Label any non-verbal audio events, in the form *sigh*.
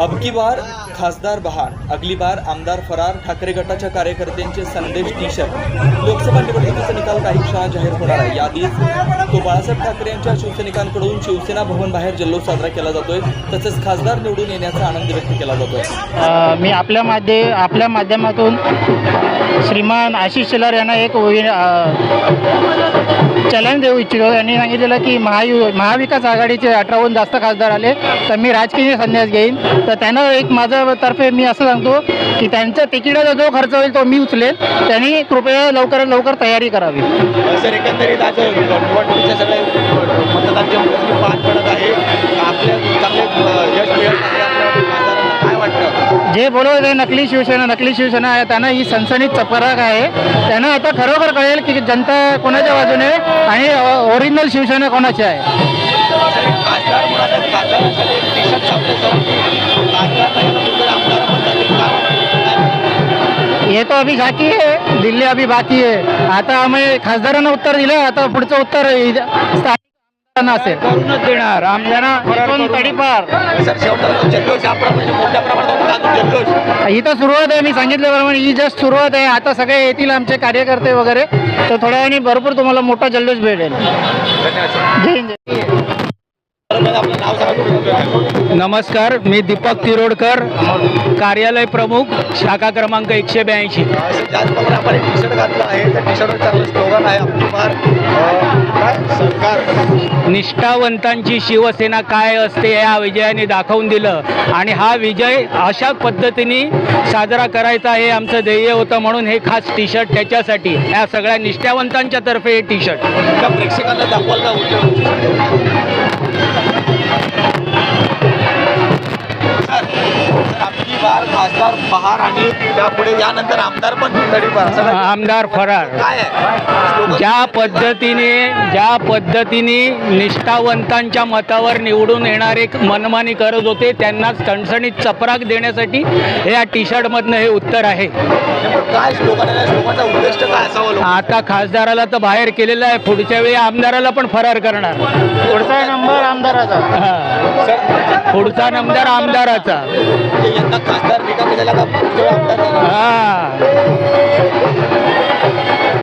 अब की बार खासदार बहार अगली बार आमदार फरार ठाकरे गटाच्या कार्यकर्त्यांचे संदेश टी शर्ट लोकसभा निवडणुकीचा निकाल काही क्षणात जाहीर होणार आहे. याआधीच तो बाळासाहेब ठाकरे यांच्या शिवसैनिकांकडून शिवसेना भवन बाहेर जल्लोष साजरा केला जातोय. तसेच खासदार निवडून येण्याचा आनंद व्यक्त केला जातोय. मी आपल्या माध्ये आपल्या माध्यमातून श्रीमान आशिष शेलार यांना एक चॅलेंज देऊ इच्छितो. यांनी सांगितलेलं की महायु महाविकास आघाडीचे अठराहून जास्त खासदार आले तर मी राजकीय संन्यास घेईन. तर त्यांना एक माझ्यातर्फे मी असं सांगतो की त्यांच्या तिकिटाचा जो खर्च होईल तो मी उचलेल. त्यांनी कृपया लवकरात लवकर तयारी करावी. सर एकंदरीत आज निवडणुकीच्या सगळ्या मतदारांच्या पडत आहे जे बोलवत आहे नकली शिवसेना नकली शिवसेना आहे. त्यांना ही सनसनीत चपराक आहे. त्यांना आता खरोखर कळेल की जनता कोणाच्या बाजूने आणि ओरिजिनल शिवसेना कोणाची आहे. हे ये तो अभी झाकी आहे. दिल्ली अभी बाकी आहे. आता आम्ही खासदारांना उत्तर दिलं आता पुढचं उत्तर असेल. करूनच देणार अजून जल्लोष इथं सुरुवात आहे मी सांगितल्याप्रमाणे ही जस्ट सुरुवात आहे. आता सगळे येतील आमचे कार्यकर्ते वगैरे. तर थोड्या वेळाने भरपूर तुम्हाला मोठा जल्लोष भेटेल. जय जय. तर नमस्कार मी दीपक तिरोडकर कार्यालय प्रमुख शाखा क्रमांक एकशे ब्याऐंशी. त्याचप्रमाणे आपण एक टी शर्ट घातलं आहे त्या टी शर्टवर चांगलं स्लोगन आहे आपली फार सरकार. निष्ठावंतांची शिवसेना काय असते या विजयाने दाखवून दिलं. आणि हा विजय अशा पद्धतीने साजरा करायचा हे आमचं ध्येय होतं म्हणून हे खास टी शर्ट त्याच्यासाठी. या सगळ्या निष्ठावंतांच्या तर्फे हे टी शर्ट प्रेक्षकांना दाखवाल बहार आणि त्यापुढे यानंतर आमदार पण सगळं आमदार फरार. काय आहे? स्लोगन ज्या पद्धतीने ज्या पद्धतीने निष्ठावंतांच्या मतावर निवडून येणारे मनमानी करत होते त्यांना सणसणीत चपराक देण्यासाठी हे या टी शर्टमधनं हे उत्तर आहे. नेमकं काय स्लोगन आहे स्लोगनचा उद्देश काय असावं लोक आता खासदाराला तर बाहेर केलेलं आहे. पुढच्या वेळी आमदाराला पण फरार करणार. पुढचा नंबर आमदाराचा. हा. सर पुढचा नंबर आमदाराचा. यंदा खासदार निकामी झाला का *laughs* पुढच्या